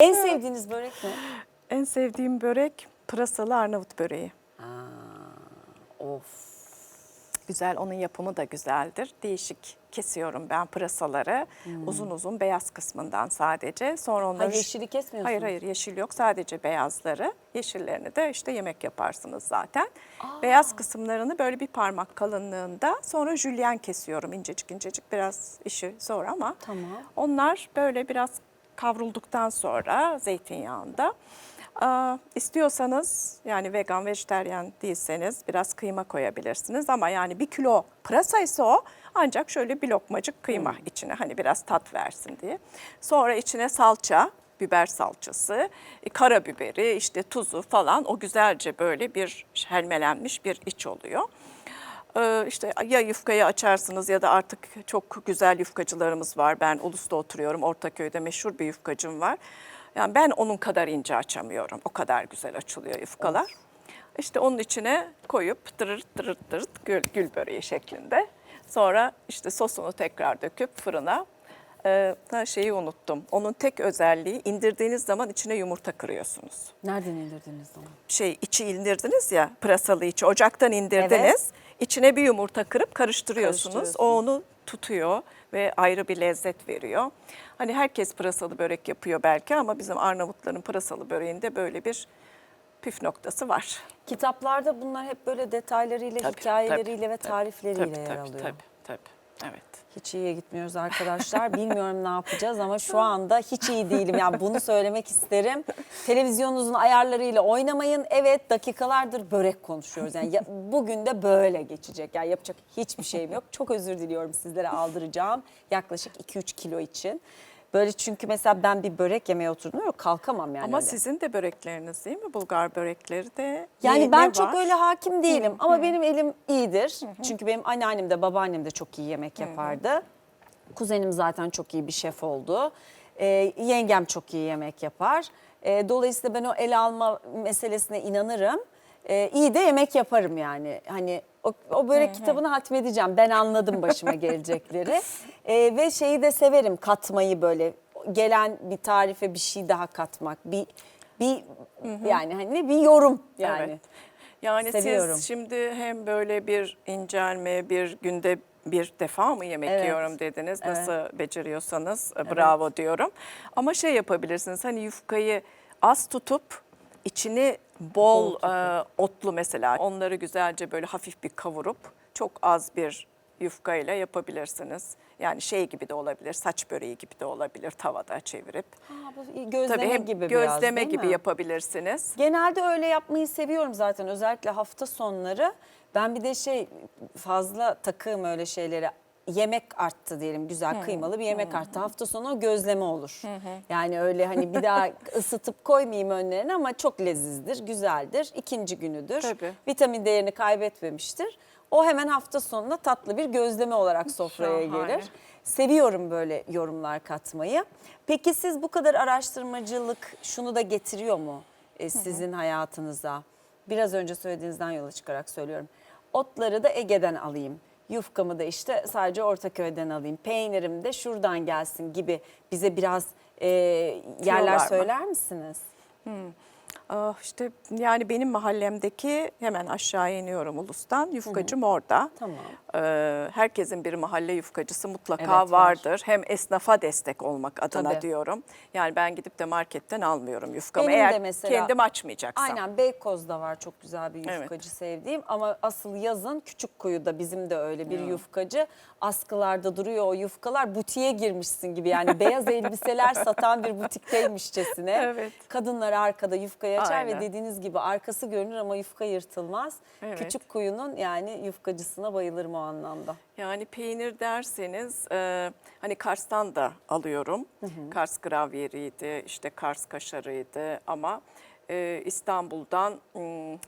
En sevdiğiniz börek ne? En sevdiğim börek pırasalı Arnavut böreği. Of. Güzel, onun yapımı da güzeldir. Değişik kesiyorum ben pırasaları. Uzun uzun beyaz kısmından sadece. Sonra onları... Ha, yeşili kesmiyorsunuz. Hayır hayır yeşil yok sadece beyazları. Yeşillerini de işte yemek yaparsınız zaten. Beyaz kısımlarını böyle bir parmak kalınlığında sonra jülyen kesiyorum incecik incecik biraz işi zor ama. Tamam. Onlar böyle biraz kavrulduktan sonra zeytinyağında. Aa, istiyorsanız yani vegan, vejeteryan değilseniz biraz kıyma koyabilirsiniz ama yani bir kilo pırasa ise o ancak şöyle bir lokmacık kıyma içine hani biraz tat versin diye. Sonra içine salça, biber salçası, e, karabiberi, işte tuzu falan o güzelce böyle bir helmelenmiş bir iç oluyor. Ee, işte ya yufkayı açarsınız ya da artık çok güzel yufkacılarımız var. Ben Ulus'ta oturuyorum. Ortaköy'de meşhur bir yufkacım var. Yani ben onun kadar ince açamıyorum. O kadar güzel açılıyor yufkalar. İşte onun içine koyup tırırt tırırt tırırt gül, gül böreği şeklinde. Sonra işte sosunu tekrar döküp fırına. Ee, ha şeyi unuttum. Onun tek özelliği indirdiğiniz zaman içine yumurta kırıyorsunuz Nereden indirdiniz onu? şey içi indirdiniz ya pırasalı içi ocaktan indirdiniz. Evet. İçine bir yumurta kırıp karıştırıyorsunuz. O Karıştırıyorsunuz. onu tutuyor ve ayrı bir lezzet veriyor. Hani herkes pırasalı börek yapıyor belki ama bizim Arnavutların pırasalı böreğinde böyle bir püf noktası var. Kitaplarda bunlar hep böyle detaylarıyla, Tabii, hikayeleriyle tabii, ve tabii, tarifleriyle tabii, yer tabii, alıyor. Tabii, tabii, evet. Hiç iyiye gitmiyoruz arkadaşlar. Bilmiyorum ne yapacağız ama şu anda hiç iyi değilim. Yani bunu söylemek isterim. Televizyonunuzun ayarlarıyla oynamayın. Evet dakikalardır börek konuşuyoruz. Yani ya- bugün de böyle geçecek. Yani yapacak hiçbir şeyim yok. Çok özür diliyorum sizlere aldıracağım. Yaklaşık 2-3 kilo için. Böyle çünkü mesela ben bir börek yemeye oturdum yok kalkamam yani Ama öyle. sizin de börekleriniz değil mi? Bulgar börekleri de Yani ben ne çok var? öyle hakim değilim ama benim elim iyidir. Çünkü benim anneannem de babaannem de çok iyi yemek yapardı. Kuzenim zaten çok iyi bir şef oldu. Ee, yengem çok iyi yemek yapar. Ee, dolayısıyla ben o el alma meselesine inanırım. Ee, iyi de yemek yaparım yani. Hani o, o börek kitabını hatmedeceğim. Ben anladım başıma gelecekleri. Ee, ve şeyi de severim katmayı böyle. Gelen bir tarife bir şey daha katmak. Bir bir yani hani bir yorum yani. Evet. Yani Seviyorum. siz şimdi hem böyle bir incelme, bir günde bir defa mı yemek Evet. yiyorum dediniz. Evet. Nasıl beceriyorsanız e, bravo diyorum. Ama şey yapabilirsiniz hani yufkayı az tutup içini bol e, otlu mesela onları güzelce böyle hafif bir kavurup çok az bir yufkayla yapabilirsiniz. Yani şey gibi de olabilir, saç böreği gibi de olabilir tavada çevirip. Ha, bu gözleme Tabii hem gibi biraz gözleme değil gibi mi? yapabilirsiniz. Genelde öyle yapmayı seviyorum zaten özellikle hafta sonları. Ben bir de şey fazla takığım öyle şeylere. Yemek arttı diyelim güzel kıymalı bir yemek arttı. Hafta sonu gözleme olur. Yani öyle hani bir daha ısıtıp koymayayım önlerine ama çok lezizdir, güzeldir. İkinci günüdür. Tabii. Vitamin değerini kaybetmemiştir. O hemen hafta sonuna tatlı bir gözleme olarak sofraya Şahane. gelir. Seviyorum böyle yorumlar katmayı. Peki siz bu kadar araştırmacılık şunu da getiriyor mu e, sizin hayatınıza? Biraz önce söylediğinizden yola çıkarak söylüyorum. Otları da Ege'den alayım. Yufkamı da işte sadece Ortaköy'den alayım. Peynirim de şuradan gelsin gibi bize biraz e, yerler Diyorlar mı? söyler misiniz? Ah işte yani benim mahallemdeki hemen aşağı iniyorum Ulus'tan. Yufkacım orada. Tamam. Ee, herkesin bir mahalle yufkacısı mutlaka Evet, var. vardır. Hem esnafa destek olmak adına Tabii. diyorum. Yani ben gidip de marketten almıyorum yufkamı. Benim Eğer mesela- kendim açmayacaksam. Aynen Beykoz'da var çok güzel bir Evet. yufkacı sevdiğim ama asıl yazın Küçükkuyu'da bizim de öyle bir yufkacı. Askılarda duruyor o yufkalar butiğe girmişsin gibi yani beyaz elbiseler satan bir butikteymişçesine. Evet. Kadınlar arkada yufkayı açar ve Aynen. dediğiniz gibi arkası görünür ama yufka yırtılmaz. Evet. Küçükkuyu'nun yani yufkacısına bayılırım o anlamda. Yani peynir derseniz e, hani Kars'tan da alıyorum. Kars gravyeriydi, işte Kars kaşarıydı ama e, İstanbul'dan mm,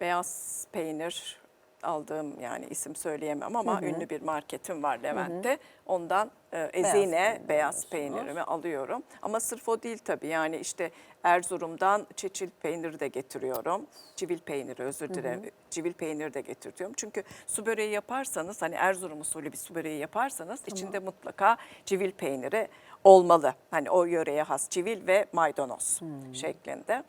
beyaz peynir aldığım yani isim söyleyemem ama ünlü bir marketim var Levent'te. Ondan e, Ezine beyaz alıyorsunuz. peynirimi alıyorum. Ama sırf o değil tabii yani işte Erzurum'dan çeçil peyniri de getiriyorum. Civil peyniri özür dilerim. Civil peyniri de getiriyorum. Çünkü su böreği yaparsanız hani Erzurum usulü bir su böreği yaparsanız içinde mutlaka civil peyniri olmalı. Hani o yöreye has civil ve maydanoz şeklinde.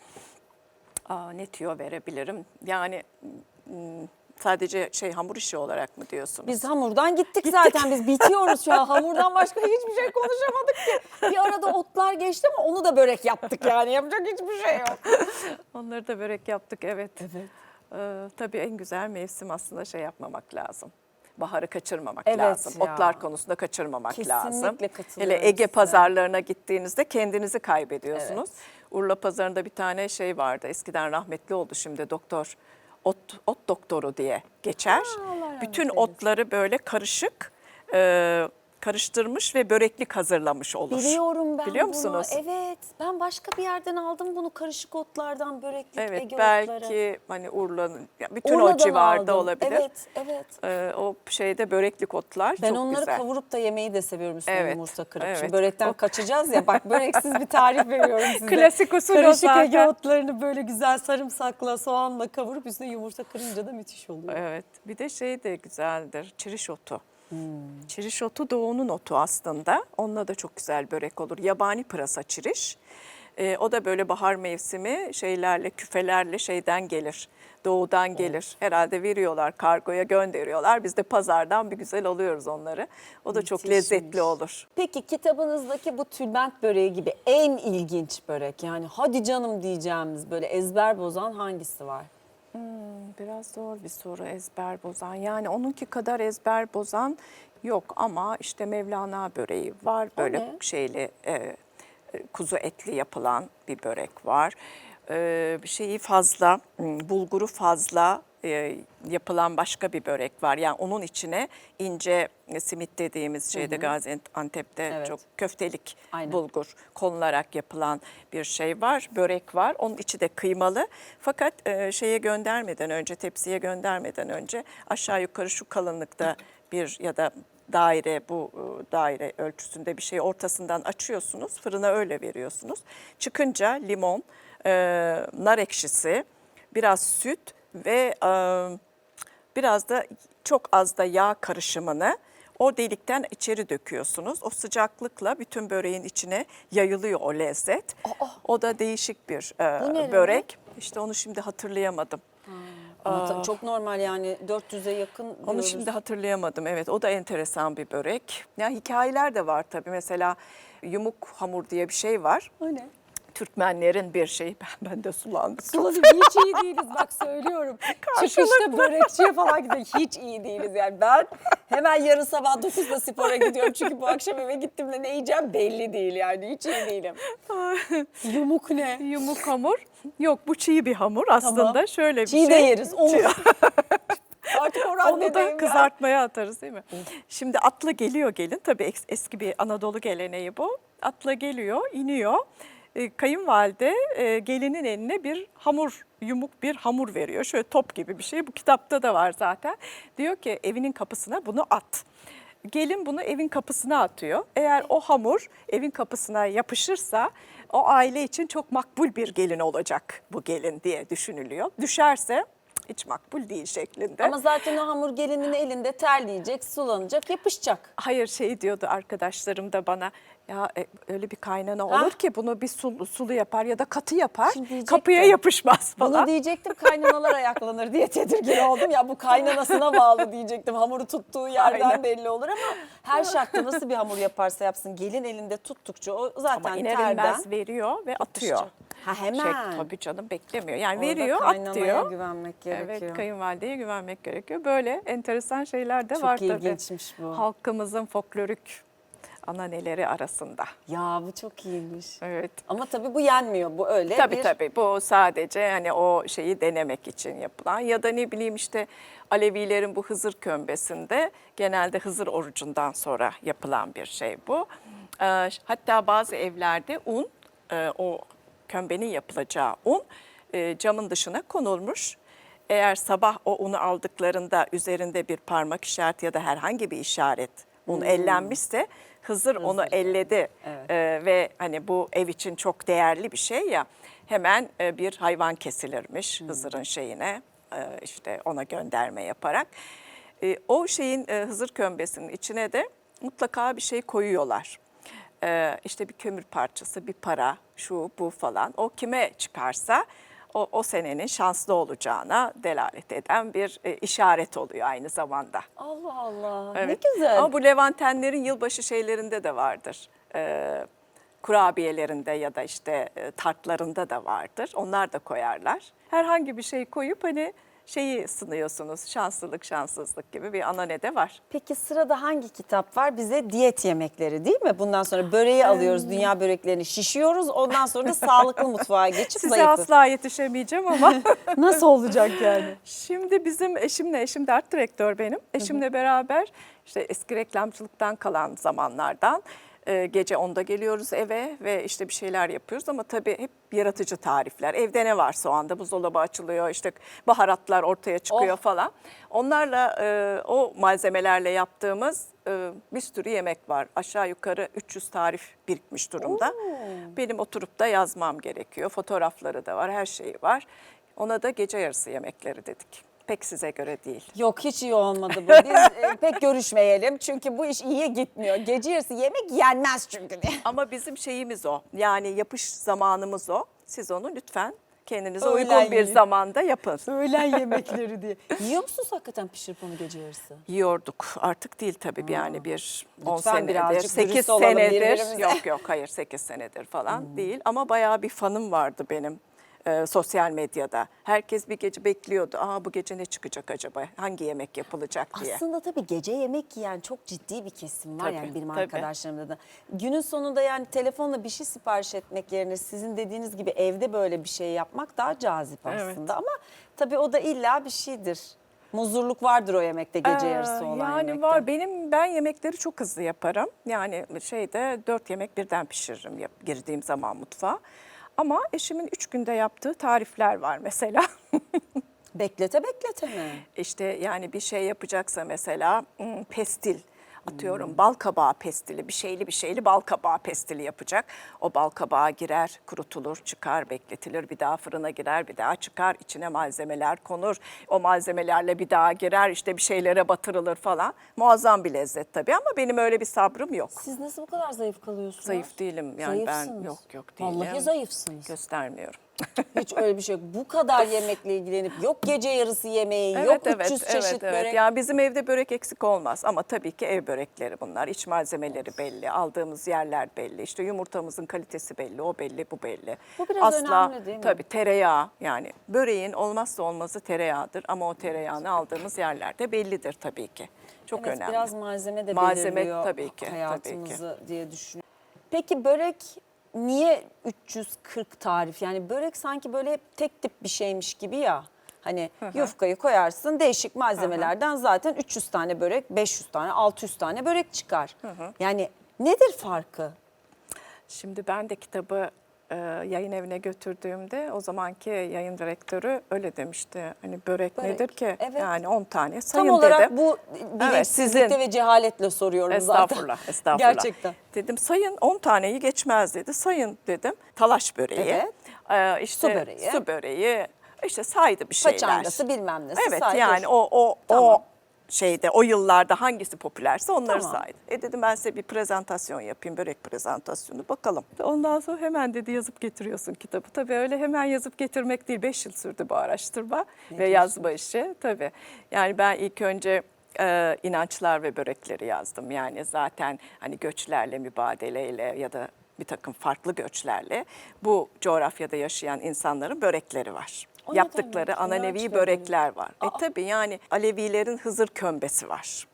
Aa, ne tüyo verebilirim? Yani mm, sadece şey hamur işi olarak mı diyorsunuz? Biz hamurdan gittik, zaten biz bitiyoruz şu an. Hamurdan başka hiçbir şey konuşamadık ki. Bir arada otlar geçti ama onu da börek yaptık yani. Yapacak hiçbir şey yok. Onları da börek yaptık evet. Ee, tabii en güzel mevsim aslında şey yapmamak lazım. Baharı kaçırmamak Evet lazım. ya. Otlar konusunda kaçırmamak Kesinlikle lazım. Hele Ege size. pazarlarına gittiğinizde kendinizi kaybediyorsunuz. Urla pazarında bir tane şey vardı. Eskiden rahmetli oldu şimdi doktor. Ot, ot doktoru diye geçer. Rahmet Bütün otları böyle karışık e, karıştırmış ve böreklik hazırlamış olur. Biliyorum ben Biliyor bunu. musunuz? Evet. Ben başka bir yerden aldım bunu karışık otlardan, böreklik, Evet Ege belki otları. hani Urla'nın ya bütün o Urla'dan civarda aldım. olabilir. Evet, evet. Ee, o şeyde böreklik otlar Ben çok onları güzel. kavurup da yemeyi de seviyorum üstüne Evet, yumurta kırıp. evet. Şimdi börekten kaçacağız ya bak böreksiz bir tarif veriyorum size. Klasik usul o Karışık zaten. Ege otlarını böyle güzel sarımsakla, soğanla kavurup üstüne yumurta kırınca da müthiş oluyor. Evet. Bir de şey de güzeldir. Çiriş otu. Hmm. Çiriş otu doğunun otu aslında. Onunla da çok güzel börek olur. Yabani pırasa çiriş. Ee, o da böyle bahar mevsimi şeylerle, küfelerle şeyden gelir. Doğudan gelir. Herhalde veriyorlar, kargoya gönderiyorlar. Biz de pazardan bir güzel alıyoruz onları. O da çok Müthişmiş. lezzetli olur. Peki kitabınızdaki bu tülbent böreği gibi en ilginç börek yani hadi canım diyeceğimiz böyle ezber bozan hangisi var? Biraz zor bir soru ezber bozan. Yani onunki kadar ezber bozan yok ama işte Mevlana böreği var. Böyle şeyli e, e, kuzu etli yapılan bir börek var. E, şeyi fazla, m, bulguru fazla e, yapılan başka bir börek var. Yani onun içine ince e, simit dediğimiz şeyde Gaziantep'te Evet. çok köftelik Aynen. bulgur konularak yapılan bir şey var. Börek var. Onun içi de kıymalı. Fakat e, şeye göndermeden önce, tepsiye göndermeden önce aşağı yukarı şu kalınlıkta bir ya da daire bu daire ölçüsünde bir şey ortasından açıyorsunuz. Fırına öyle veriyorsunuz. Çıkınca limon, e, nar ekşisi, biraz süt ve e, biraz da çok az da yağ karışımını o delikten içeri döküyorsunuz. O sıcaklıkla bütün böreğin içine yayılıyor o lezzet. O da değişik bir e, börek. İşte onu şimdi hatırlayamadım. Ama ta- çok normal yani 400'e yakın Onu diyoruz. şimdi hatırlayamadım. Evet o da enteresan bir börek. Ya hikayeler de var tabii. Mesela yumuk hamur diye bir şey var. O ne? Türkmenlerin bir şeyi. Ben, ben de sulandım. Sulanım hiç iyi değiliz bak söylüyorum. Çıkışta börekçiye falan gidiyor. Hiç iyi değiliz yani. Ben hemen yarın sabah 9'da spora gidiyorum. Çünkü bu akşam eve gittiğimde ne yiyeceğim belli değil yani. Hiç iyi değilim. Yumuk ne? Yumuk hamur. Yok bu çiğ bir hamur aslında. Tamam. Şöyle bir Çiğ şey. de yeriz. Artık o Onu da ya. kızartmaya atarız değil mi? Şimdi atla geliyor gelin. Tabii es- eski bir Anadolu geleneği bu. Atla geliyor, iniyor. E, Kayınvalide e, gelinin eline bir hamur, yumuk bir hamur veriyor. Şöyle top gibi bir şey. Bu kitapta da var zaten. Diyor ki evinin kapısına bunu at. Gelin bunu evin kapısına atıyor. Eğer o hamur evin kapısına yapışırsa o aile için çok makbul bir gelin olacak bu gelin diye düşünülüyor. Düşerse hiç makbul değil şeklinde. Ama zaten o hamur gelinin elinde terleyecek, sulanacak, yapışacak. Hayır şey diyordu arkadaşlarım da bana ya e, öyle bir kaynana Ha? olur ki bunu bir sulu, sulu yapar ya da katı yapar kapıya yapışmaz falan. Bunu diyecektim kaynanalar ayaklanır diye tedirgin oldum. Ya bu kaynanasına bağlı diyecektim. Hamuru tuttuğu yerden Aynen. belli olur ama her şartta nasıl bir hamur yaparsa yapsın gelin elinde tuttukça o zaten Ama iner terden veriyor ve atıyor. Ha hemen. Şey, tabii canım beklemiyor. Yani Orada veriyor kaynanaya atıyor. güvenmek gerekiyor. Evet kayınvalideye güvenmek gerekiyor. Böyle enteresan şeyler de Çok var tabii. ilginçmiş bu. Halkımızın folklorik ananeleri arasında. Ya bu çok iyiymiş. Evet. Ama tabii bu yenmiyor. Bu öyle Tabii bir tabii bu sadece hani o şeyi denemek için yapılan ya da ne bileyim işte Alevilerin bu Hızır kömbesinde genelde Hızır orucundan sonra yapılan bir şey bu. Ee, Hatta bazı evlerde un e, o kömbenin yapılacağı un e, camın dışına konulmuş. Eğer sabah o unu aldıklarında üzerinde bir parmak işareti ya da herhangi bir işaret un ellenmişse Hızır, onu elledi Evet. Ee, ve hani bu ev için çok değerli bir şey ya hemen e, bir hayvan kesilirmiş Hızır'ın şeyine e, işte ona gönderme yaparak. E, o şeyin e, Hızır kömbesinin içine de mutlaka bir şey koyuyorlar. e, işte bir kömür parçası, bir para, şu bu falan. O kime çıkarsa o, o senenin şanslı olacağına delalet eden bir e, işaret oluyor aynı zamanda. Allah Allah. Evet. Ne güzel. Ama bu Levantenlerin yılbaşı şeylerinde de vardır. Ee, kurabiyelerinde ya da işte e, tartlarında da vardır. Onlar da koyarlar. Herhangi bir şey koyup hani şeyi sınıyorsunuz. Şanslılık, şanssızlık gibi bir anane de var. Peki sırada hangi kitap var? Bize diyet yemekleri değil mi? Bundan sonra böreği alıyoruz, dünya böreklerini şişiyoruz. Ondan sonra da sağlıklı mutfağa geçip Size zayıflıyoruz. asla yetişemeyeceğim ama Nasıl olacak yani? Şimdi bizim eşimle, eşim de art direktör benim. Eşimle beraber işte eski reklamcılıktan kalan zamanlardan e, gece 10'da geliyoruz eve ve işte bir şeyler yapıyoruz ama tabii hep yaratıcı tarifler. Evde ne varsa o anda buzdolabı açılıyor, işte baharatlar ortaya çıkıyor Oh. falan. Onlarla e, o malzemelerle yaptığımız e, bir sürü yemek var. Aşağı yukarı 300 tarif birikmiş durumda. Benim oturup da yazmam gerekiyor. Fotoğrafları da var, her şeyi var. Ona da gece yarısı yemekleri dedik. Pek size göre değil. Yok hiç iyi olmadı bu. Biz e, pek görüşmeyelim. Çünkü bu iş iyiye gitmiyor. Gece yarısı yemek yenmez çünkü diye. Ama bizim şeyimiz o. Yani yapış zamanımız o. Siz onu lütfen kendinize Öğlen uygun bir yiyin. zamanda yapın. Öğlen yemekleri diye. Yiyor musunuz hakikaten pişirip onu gece yarısı? Yiyorduk. Artık değil tabii yani bir 10 Lütfen senedir, birazcık 8 dürüst olalım senedir. birbirimize. Yok yok hayır 8 senedir falan değil. Ama bayağı bir fanım vardı benim e, sosyal medyada. Herkes bir gece bekliyordu. Aa bu gece ne çıkacak acaba? Hangi yemek yapılacak diye. Aslında tabii gece yemek yiyen çok ciddi bir kesim var Tabii, yani benim tabii. arkadaşlarımda da. Günün sonunda yani telefonla bir şey sipariş etmek yerine sizin dediğiniz gibi evde böyle bir şey yapmak daha cazip Evet. aslında. Ama tabii o da illa bir şeydir. Muzurluk vardır o yemekte gece Ee, yarısı olan yani yemekte. var benim ben yemekleri çok hızlı yaparım. Yani şeyde dört yemek birden pişiririm girdiğim zaman mutfağa. Ama eşimin üç günde yaptığı tarifler var mesela. Beklete beklete mi? işte yani bir şey yapacaksa mesela hmm, pestil atıyorum bal kabağı pestili bir şeyli bir şeyli bal kabağı pestili yapacak. O bal kabağı girer kurutulur çıkar bekletilir bir daha fırına girer bir daha çıkar içine malzemeler konur. O malzemelerle bir daha girer işte bir şeylere batırılır falan. Muazzam bir lezzet tabii ama benim öyle bir sabrım yok. Siz nasıl bu kadar zayıf kalıyorsunuz? Zayıf değilim yani ben Zayıfsınız. yok yok değilim. Vallahi zayıfsınız. Göstermiyorum. Hiç öyle bir şey yok. Bu kadar yemekle ilgilenip yok gece yarısı yemeği, yok Evet evet 300 evet çeşit evet. börek. Yani bizim evde börek eksik olmaz ama tabii ki ev börekleri bunlar. İç malzemeleri belli, aldığımız yerler belli. İşte yumurtamızın kalitesi belli, o belli, bu belli. Bu biraz önemli değil mi? Tabii tereyağı yani böreğin olmazsa olmazı tereyağıdır ama o tereyağını aldığımız yerlerde bellidir tabii ki. Çok evet, önemli. biraz malzeme de Malzeme belirliyor tabii ki, tabii ki. hayatımızı diye düşünüyorum. Peki börek niye 340 tarif? Yani börek sanki böyle hep tek tip bir şeymiş gibi ya. Hani yufkayı koyarsın değişik malzemelerden zaten 300 tane börek, 500 tane, 600 tane börek çıkar. Yani nedir farkı? Şimdi ben de kitabı e, yayın evine götürdüğümde o zamanki yayın direktörü öyle demişti. Hani börek, Börek, nedir ki? evet. Yani 10 tane sayın Tam olarak dedim. bu bilinçsizlikte sizin. ve cehaletle soruyorum zaten. Estağfurullah, estağfurullah. Gerçekten. Dedim sayın 10 taneyi geçmez dedi. Sayın dedim. Talaş böreği. Evet. e, işte Su böreği. Su böreği. İşte saydı bir şeyler. Paçangası bilmem nesi Evet saydı. yani o o Tamam. o şeyde o yıllarda hangisi popülerse onları Tamam. saydı. E dedim ben size bir prezentasyon yapayım, börek prezentasyonu bakalım. Ondan sonra hemen dedi yazıp getiriyorsun kitabı. Tabii öyle hemen yazıp getirmek değil. Beş yıl sürdü bu araştırma ve yazma işi tabii. Yani ben ilk önce e, inançlar ve börekleri yazdım. Yani zaten hani göçlerle mübadeleyle ya da bir takım farklı göçlerle bu coğrafyada yaşayan insanların börekleri var. O Yaptıkları demek? ananevi börekler var. E Aa. tabii yani Alevilerin Hızır kömbesi var.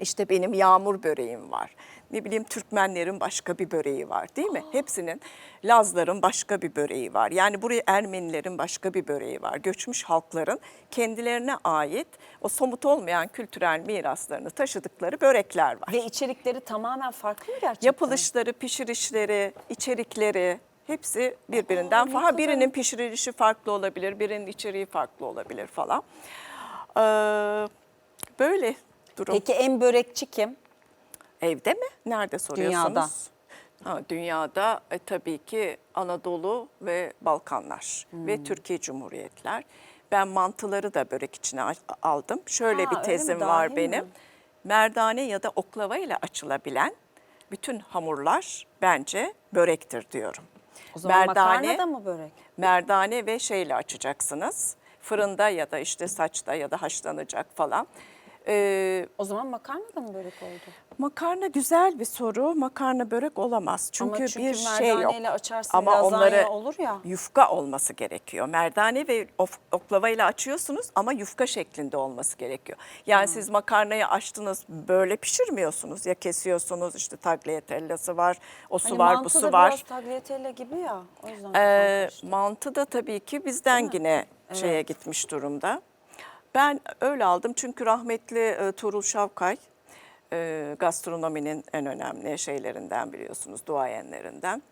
İşte benim yağmur böreğim var. Ne bileyim Türkmenlerin başka bir böreği var değil mi? Hepsinin Lazların başka bir böreği var. Yani buraya Ermenilerin başka bir böreği var. Göçmüş halkların kendilerine ait o somut olmayan kültürel miraslarını taşıdıkları börekler var. Ve içerikleri tamamen farklı mı gerçekten? Yapılışları, pişirişleri, içerikleri hepsi birbirinden ne farklı. Birinin pişirilişi farklı olabilir, birinin içeriği farklı olabilir falan. Ee, böyle durum. Peki en börekçi kim? Evde mi? Nerede soruyorsunuz? Dünyada. Ha, dünyada e, tabii ki Anadolu ve Balkanlar Hmm. ve Türkiye Cumhuriyetler. Ben mantıları da börek içine aldım. Şöyle Ha, bir mi? tezim var mi? benim. Merdane ya da oklava ile açılabilen bütün hamurlar bence börektir diyorum. O zaman makarna da mı börek? merdane ve şeyle açacaksınız. Fırında ya da işte saçta ya da haşlanacak falan. Ee, O zaman makarna da mı börek oldu? Makarna güzel bir soru. Makarna börek olamaz. Çünkü, Ama çünkü bir şey yok. açarsın, Ama onları olur ya. yufka olması gerekiyor. Merdane ve of- oklavayla açıyorsunuz ama yufka şeklinde olması gerekiyor. Yani siz makarnayı açtınız böyle pişirmiyorsunuz. Ya kesiyorsunuz işte tagliatellası var, o su Hani var, bu mantı su da var. biraz tagliatelle gibi ya. O yüzden Ee, mantı da tabii ki bizden yine şeye gitmiş durumda. Ben öyle aldım çünkü rahmetli e, Tuğrul Şavkay e, gastronominin en önemli şeylerinden biliyorsunuz, duayenlerinden.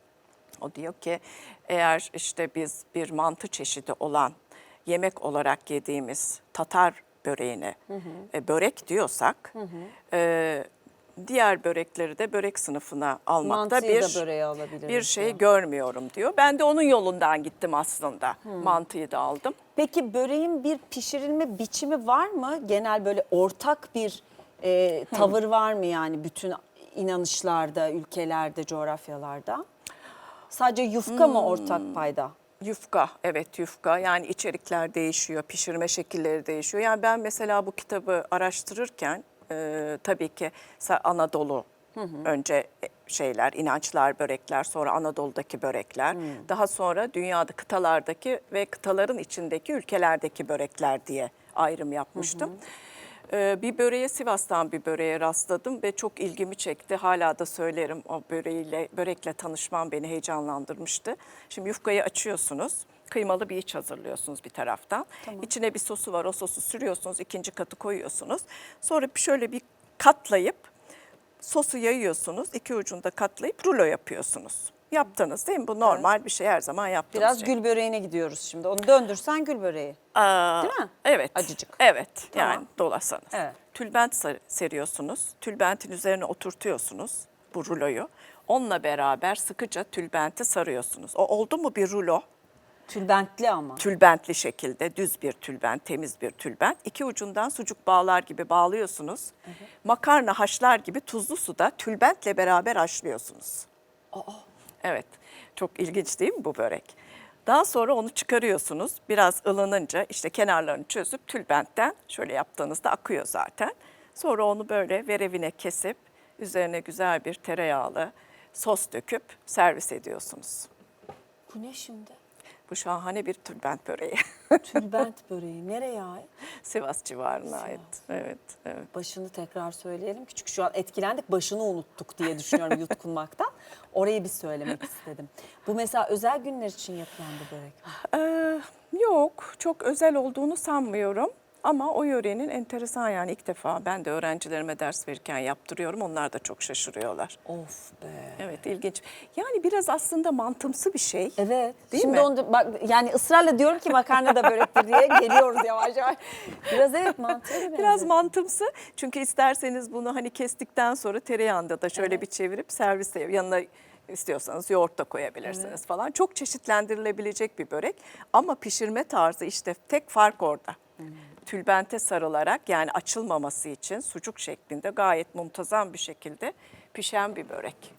O diyor ki eğer işte biz bir mantı çeşidi olan yemek olarak yediğimiz Tatar böreğine e, börek diyorsak e, diğer börekleri de börek sınıfına almakta Mantıyı bir bir şey diyor. görmüyorum diyor. Ben de onun yolundan gittim aslında. Mantıyı da aldım. Peki böreğin bir pişirilme biçimi var mı? Genel böyle ortak bir e, tavır var mı yani bütün inanışlarda, ülkelerde, coğrafyalarda? Sadece yufka mı ortak payda? Yufka, evet yufka. Yani içerikler değişiyor, pişirme şekilleri değişiyor. Yani ben mesela bu kitabı araştırırken e, tabii ki Anadolu önce e, şeyler, inançlar, börekler, sonra Anadolu'daki börekler, daha sonra dünyada kıtalardaki ve kıtaların içindeki ülkelerdeki börekler diye ayrım yapmıştım. Ee, Bir böreğe Sivas'tan bir böreğe rastladım ve çok ilgimi çekti. Hala da söylerim o böreğiyle, börekle tanışmam beni heyecanlandırmıştı. Şimdi yufkayı açıyorsunuz. Kıymalı bir iç hazırlıyorsunuz bir taraftan. İçine bir sosu var. O sosu sürüyorsunuz. ikinci katı koyuyorsunuz. Sonra şöyle bir katlayıp sosu yayıyorsunuz. iki ucunda katlayıp rulo yapıyorsunuz. Yaptınız değil mi? Bu normal bir şey her zaman yaptığımız Biraz şey. gül böreğine gidiyoruz şimdi. Onu döndürsen gül böreği. Aa, Değil mi? Evet. Acıcık. Evet. Tamam. Yani dolasanız. Evet. Tülbent ser- seriyorsunuz. Tülbentin üzerine oturtuyorsunuz bu ruloyu. Onunla beraber sıkıca tülbenti sarıyorsunuz. O oldu mu bir rulo? Tülbentli ama. Tülbentli şekilde düz bir tülbent, temiz bir tülbent. İki ucundan sucuk bağlar gibi bağlıyorsunuz. Makarna haşlar gibi tuzlu suda tülbentle beraber haşlıyorsunuz. Evet, çok ilginç değil mi bu börek? Daha sonra onu çıkarıyorsunuz. Biraz ılınınca işte kenarlarını çözüp tülbentten şöyle yaptığınızda akıyor zaten. Sonra onu böyle verevine kesip üzerine güzel bir tereyağlı sos döküp servis ediyorsunuz. Bu ne şimdi? Bu şahane bir tülbent böreği. Tülbent böreği. Nereye ait? Sivas civarına ait. Evet, evet. Başını tekrar söyleyelim. Küçük şu an etkilendik. Başını unuttuk diye düşünüyorum yutkunmaktan. Orayı bir söylemek istedim. Bu mesela özel günler için yapılan bir börek mi? Ee, yok, çok özel olduğunu sanmıyorum. Ama o yörenin enteresan yani ilk defa ben de öğrencilerime ders verirken yaptırıyorum. Onlar da çok şaşırıyorlar. Of be. Evet ilginç. Yani biraz aslında mantımsı bir şey. Evet. Değil Şimdi mi? onu bak yani ısrarla diyorum ki makarna da börektir diye geliyoruz yavaş yavaş. Biraz evet mantıklı bir Biraz mantımsı. Çünkü isterseniz bunu hani kestikten sonra tereyağında da şöyle bir çevirip serviste yanına istiyorsanız yoğurt da koyabilirsiniz falan. Çok çeşitlendirilebilecek bir börek ama pişirme tarzı işte tek fark orada. Tülbente sarılarak yani açılmaması için sucuk şeklinde gayet muntazam bir şekilde pişen bir börek.